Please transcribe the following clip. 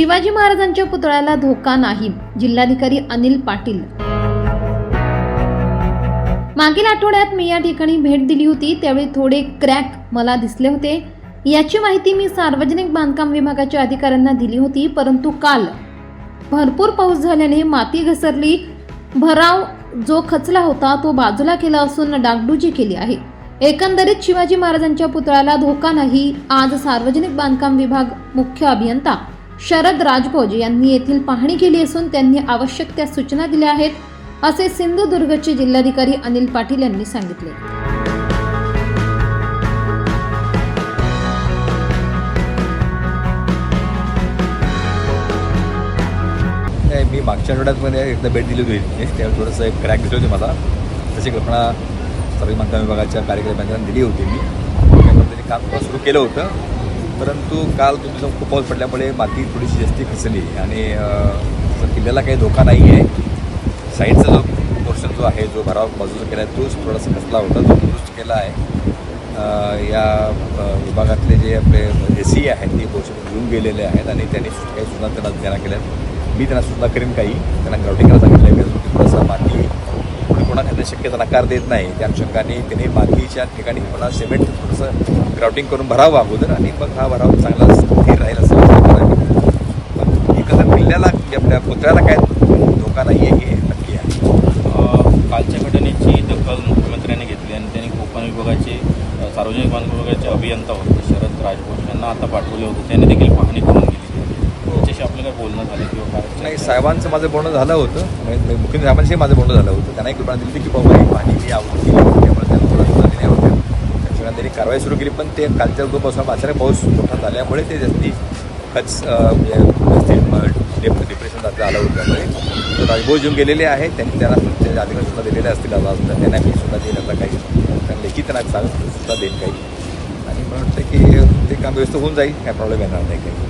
शिवाजी महाराजांच्या पुतळ्याला धोका नाही जिल्हाधिकारी अनिल पाटील. मागील आठवड्यात मी या ठिकाणी भेट दिली होती त्यावेळी थोडे क्रॅक मला दिसले होते. याची माहिती मी सार्वजनिक बांधकाम विभागाच्या अधिकाऱ्यांना दिली होती परंतु काल भरपूर पाऊस झाल्याने माती घसरली. भराव जो खचला होता तो बाजूला केला असून डागडुजी केली आहे. एकंदरीत शिवाजी महाराजांच्या पुतळ्याला धोका नाही आज सार्वजनिक बांधकाम विभाग मुख्य अभियंता शरद राजभोज यांनी येथील पाहणी केली असून त्यांनी आवश्यक त्या सूचना दिल्या आहेत असे सिंधुदुर्गचे जिल्हाधिकारी अनिल पाटील यांनी सांगितले. नाही मी मागच्या आठवड्यातमध्ये एकदा भेट दिली होती. त्यावेळी थोडंसं एक क्रॅक दिली होती मला. तशी कल्पना सर्व बांधकाम विभागाच्या कार्यक्रमांना दिली होती मी. काम सुरू केलं होतं. परंतु काल तुम्ही जाऊन खूप पाऊस पडल्यामुळे माती थोडीशी जास्ती खचली आणि किल्ल्याला काही धोका नाही आहे. साईडचा जो पोर्शन जो आहे जो भराव बाजूचा केला आहे तोच थोडासा खचला होता तो दुरुस्त केला आहे. या विभागातले जे आपले ए सी आहेत ते पोर्शन घेऊन गेलेले आहेत आणि त्यांनी काही सूचना त्यांना त्यांना केल्या मी त्यांना सूचना करेन काही. त्यांना ग्राउंडिंग करायला सांगितलं आहे थोडासा माती कोणी कोणा खायला शक्यता नकार देत नाही. त्या अनुषंगाने त्याने मातीच्या ठिकाणी पुन्हा सिमेंट थोडंसं ग्राउटिंग करून भरावं अगोदर आणि मग हा भराव चांगला स्थिर राहील असं पण एकंदर किल्ल्याला की आपल्या पुतळ्याला काय धोका नाही आहे हे नक्की आहे. कालच्या घटनेची दखल मुख्यमंत्र्यांनी घेतली आणि त्यांनी कोकण विभागाचे सार्वजनिक बांधकाम विभागाचे अभियंता होते शरद राजभोज यांना आता पाठवले होते. त्यांनी देखील पाहणी करून काय बोलणं झालं किंवा काय? नाही साहेबांचं माझं बोलणं झालं होतं. म्हणजे मुख्य साहेबांशी माझं बोलणं झालं होतं. त्यांना एक कल्पना दिली होती की बाबा ही पाणी मी आवडती त्यामुळे त्यांना थोडं दिल्या होत्या त्याच्यामुळे त्यांनी कारवाई सुरू केली पण ते कालच्या उद्यापासून अचानक पाऊस मोठा झाल्यामुळे ते जास्ती खच म्हणजे डिप्रेशन जास्त आलं होतं त्यामुळे. राजभोज येऊन गेलेले आहेत त्यांनी त्यांना त्यांच्या अधिकारी सुद्धा दिलेले असतील आज त्यांना मी सुद्धा देईन आता काही. त्यांना लेखी त्यांना सांग सुद्धा देईल काही. आणि मला वाटतं की ते काम व्यवस्थित होऊन जाईल. काय प्रॉब्लेम येणार नाही काही.